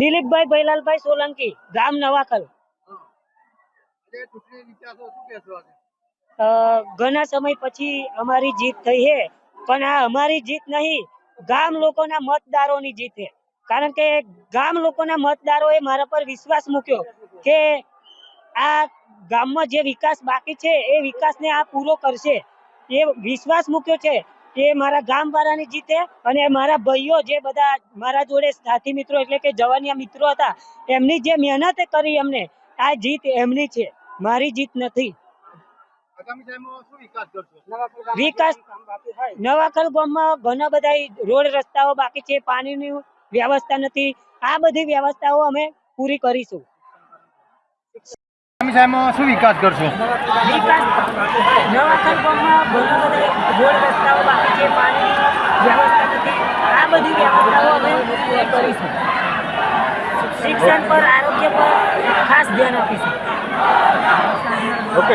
દિલીપભાઈ ભૈલાલભાઈ સોલંકી ગામ અ, ઘણા સમય પછી અમારી જીત થઈ છે પણ આ અમારી જીત નહીં ગામ લોકોના મતદારોની જીત છે કારણ કે ગામ લોકોના મતદારોએ મારા પર વિશ્વાસ મૂક્યો કે આ ગામમાં જે વિકાસ બાકી છે એ વિકાસને આ પૂરો કરશે. એ વિશ્વાસ મૂક્યો છે એ મારા ગામ વાળાની જીતે અને મારા ભાઈઓ જે બધા મારા જોડે સાથી મિત્રો એટલે કે જવાનિયા મિત્રો હતા એમની જે મહેનત કરી અમને આ જીત એમની છે. મારી જીત નથી. વિકાસ નવાખલ ગામમાં ઘણા બધા રોડ રસ્તાઓ બાકી છે પાણીની વ્યવસ્થા નથી. આ બધી વ્યવસ્થાઓ અમે પૂરી કરીશું. ટાઈમમાં શું વિકાસ કરશો? વિકાસ નવાખલ ગામમાં ઘણા બધા રોડ વ્યવસ્થા નથી. આ બધી વ્યવસ્થાઓ અમે કરીશું શિક્ષણ પર આરોગ્ય પર ખાસ ધ્યાન આપીશું. ઓકે